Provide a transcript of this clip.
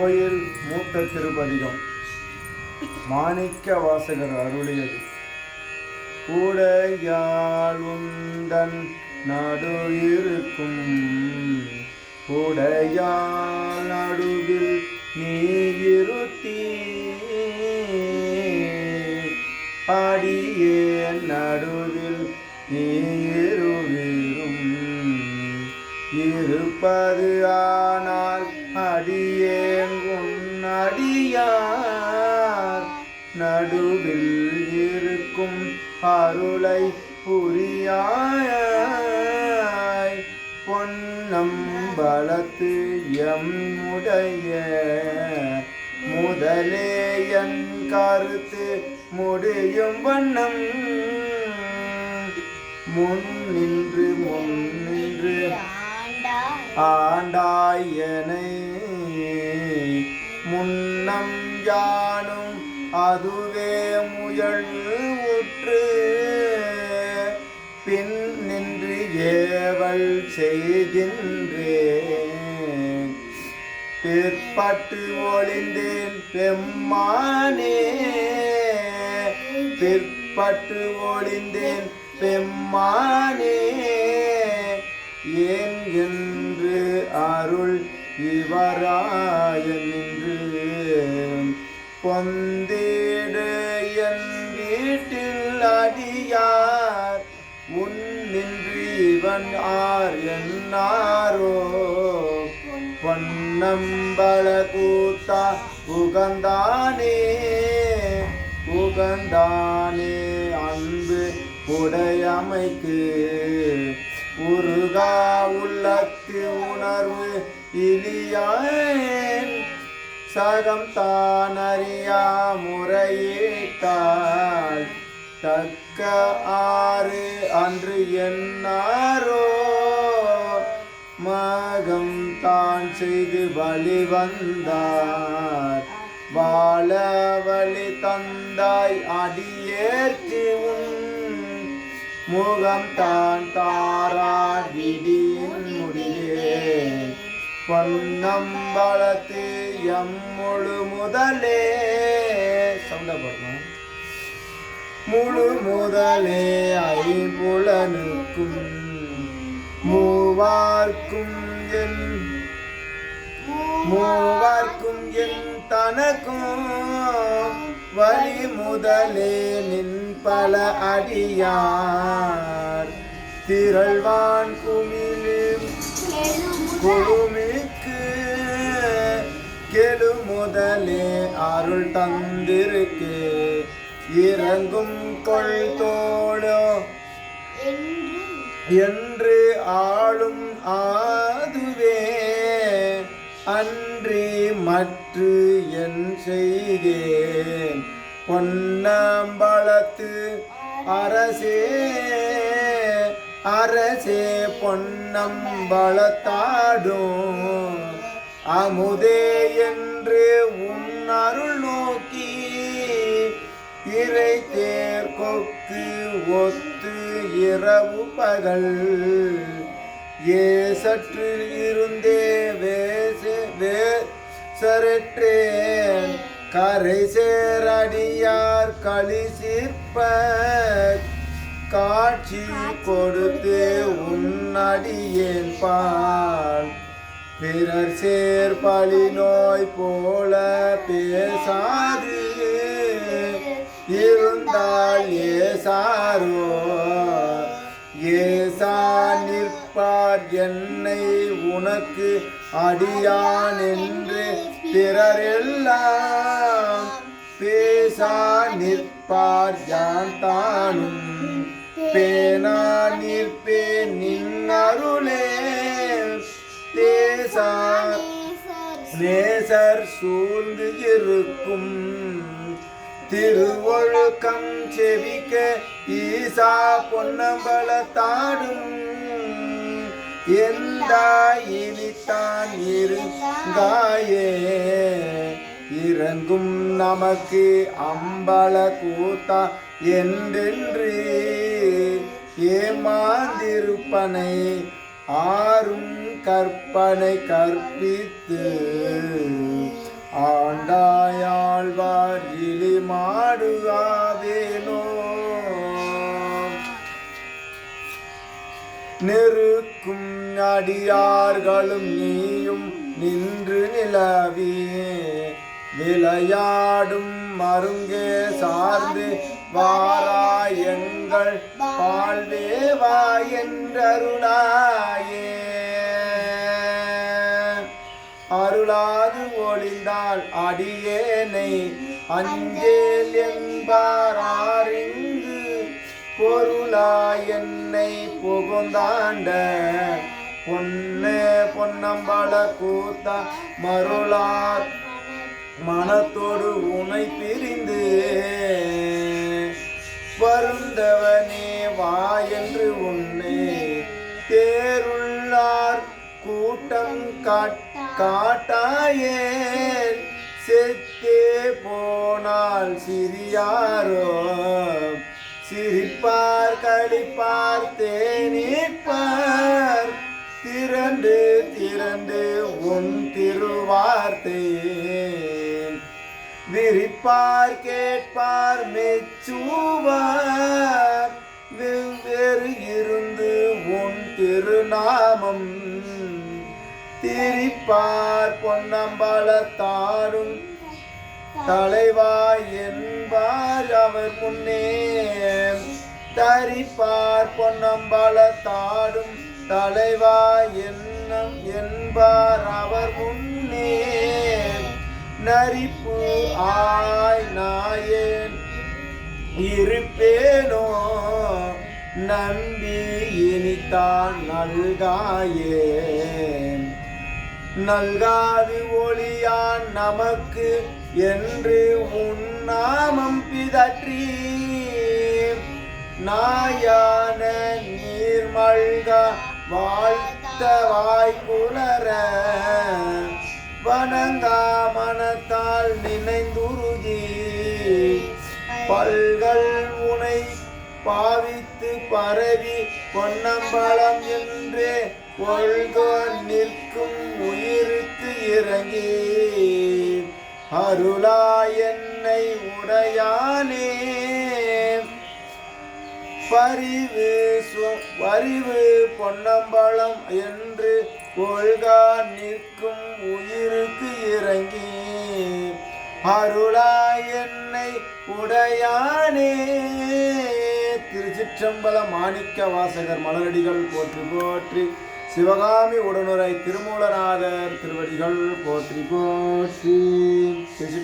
கோயில் மூத்த திருப்பதிகம். மாணிக்க வாசகர் அருளியது. கூடையாள் உந்தன் நடு இருக்கும் கூடையாள் நடுவில் நீ இருத்தி. அடியே நடுவில் நீ இருவிரும். இருப்பது ஆ அடியார். நடுவில் இருக்கும் அருளை புரியாய் பொன்னம்பலத்து எம்முடைய முதலே என் கருத்து முடியும் வண்ணம். முன் நின்று முன் நின்று ஆண்டாயனை முன்னம் அதுவே முயல் உற்று பின் நின்று ஏவல் செய்கின்றேன். பிற்பட்டு ஒளிந்தேன் பெம்மானே. பிற்பட்டு ஒளிந்தேன் பெம்மானே. ஏன் என்று அருள் இவராய நின்று. பொந்தேடு இவன் ஆர் என்னாரோ? பொன்னம்பள கூத்தா உகந்தானே உகந்தானே அன்பு உடையமைக்கு. உருகா உள்ளத்து உணர்வு இலியான் சகம் தான் அறியா தத் மிக்க ஆறு அன்று என்னாரோ? மகம் தான் செய்து வழி வந்தார். வாழ வழி தந்தாய் அடியேற்றி உன் முகம் தான் தாரா விடியின் முடியே பொன்னம்பலத்து எம் முழு முதலே. சவுண்டா பாடணும் முழு முதலே ஐம்புலனுக்கும் மூவார்க்கும் என் மூவார்க்கும் என் தனக்கும். வழி முதலே நின் பல அடியார் திரள்வான் குமிழும் குழுமிக்கு. கெழு முதலே அருள் தந்திருக்கு இறங்கும் கொள் தோழோ என்று ஆளும் ஆதுவே. அன்றி மற்று என் செய்கேன் பொன்னம்பலத்து அரசே அரசே பொன்னம்பலத்தாடும். அமுதே என்று உன் அருள் நோக்கி இறை தேர் கொக்கு ஒத்து இரவு பகல். ஏ சற்று இருந்தே வேசு வே சரற்றேன் கரை சேரடியார் களி சிற்ப காட்சி கொடுத்து உன்னடியேன் பால். பிறர் சேர்பலி நோய் போல பேசா ஏசாரோ ஏசா நிற்பார் என்னை உனக்கு அடியான் என்று பிறரெல்லாம். பேசா நிற்பார் யான் தானும். பேனா நிற்பேன் நின்னருளே தேசா நேசர் சூழ்ந்து இருக்கும். திருவொழுக்கம் செவிக்க ஈசா பொன்னம்பலத்தாடும் எந்தா இனித்தான் இருங்காயே? இறங்கும் நமக்கு அம்பல கூத்தா என்றென்று. ஏமாந்திருப்பனை ஆறும் கற்பனை கற்பித்து. ஆண்டாயாழ்வார் மாறுகாதேனோ நெருக்கும் அடியார்களும் நீயும் நின்று நிலவே. விளையாடும் மருங்கே சார்ந்து வாராயங்கள் வாழ்வேவா என்றருளாயே. அருளா ஒளிந்தாள் அடியேனை. அஞ்சேல் என்பாரிங்கு பொருளா என்னை புகுந்தாண்ட. பொன்னே பொன்னம்பல கூத்தா மருளார் மனத்தோடு உனை பிரிந்து. வருந்தவனே வா என்று உன்னை தேருள்ளார் கூட்டம் காட்- காட்டாயேன் செத்தே போனால் சிறியாரோ? சிரிப்பார் கழிப்பார் தேனிப்பார் திரண்டு திரண்டு உன் திருவார்த்தை விரிப்பார் கேட்பார் மெச்சுவார். வெவ்வேறு இருந்து உன் திருநாமம் திரிப்பார் பொன்னம்பலத்தாரும். தலைவாய் என்பார் அவர் முன்னே. தரிப்பார் பொன்னம்பலத்தாடும் தலைவாய் என்னும் என்பார் அவர் முன்னே. நரிப்பு ஆய் நாயேன். இருப்பேனோ? நம்பி இனித்தான் நல்காயே. நல்காது ஒளியான் நமக்கு என்று உன்னாமம் பிதற்றி. நாயான நீர்மல்க வாழ்த்த வாய்ப்புலர வணங்கா மனத்தால் நினைந்துருகி. பல்கள் பாவித்து பரவி பொன்னம்பலம் என்று கொள்கோ நிற்கும் உயிருக்கு இறங்கி அருளா என்னை உடையானே. பரிவு பரிவு பொன்னம்பலம் என்று கொள்கா நிற்கும் உயிருக்கு இறங்கி அருளா என்னை உடையானே. திருச்சிற்றம்பல மாணிக்க வாசகர் மலரடிகள் போற்றி போற்றி சிவகாமி உடனுரை திருமூலநாதர் திருவடிகள் போற்றி போற்றி.